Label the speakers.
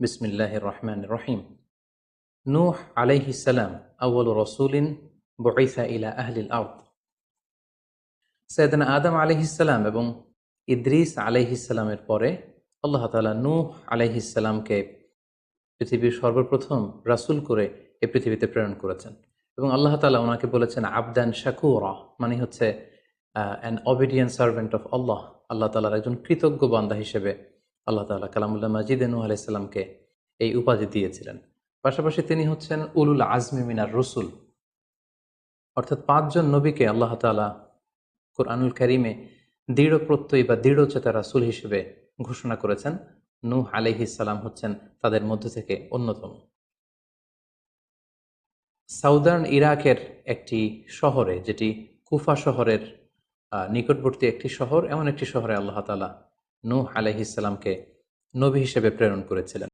Speaker 1: বিসমিল্লাহ রহমান রহিম নূহ আলাইহিসাল্লাম আউ্ল রসুলিন বইসা ইলা আহলিল আউদ সৈয়দনা আদম আলহিসাল্লাম এবং ইদ্রিস আলাইহিসাল্লামের পরে আল্লাহ তালা নূহ আলাইহিসাল্লামকে পৃথিবীর সর্বপ্রথম রাসুল করে এ পৃথিবীতে প্রেরণ করেছেন। এবং আল্লাহ তালা ওনাকে বলেছেন আবদান শাকুরা মানে হচ্ছে an obedient servant of Allah Allah তালার একজন কৃতজ্ঞ বান্দা হিসেবে আল্লাহ তালা কালামুল্লাহ মাজিদ নূহ আলাইসাল্লামকে এই উপাধি দিয়েছিলেন। পাশাপাশি তিনি হচ্ছেন উলুল আজমি মিনার রসুল। অর্থাৎ পাঁচজন নবীকে আল্লাহ তালা কোরআনুল করিমে দৃঢ় প্রত্যয়ী বা দৃঢ়চেতা রাসুল হিসেবে ঘোষণা করেছেন। নূহ আলহিসাল্লাম হচ্ছেন তাদের মধ্য থেকে অন্যতম। সাউদার্ন ইরাকের একটি শহরে, যেটি কুফা শহরের নিকটবর্তী একটি শহর, এমন একটি শহরে আল্লাহ তালা নূহ আলহিসাল্লামকে নবী হিসেবে প্রেরণ করেছিলেন।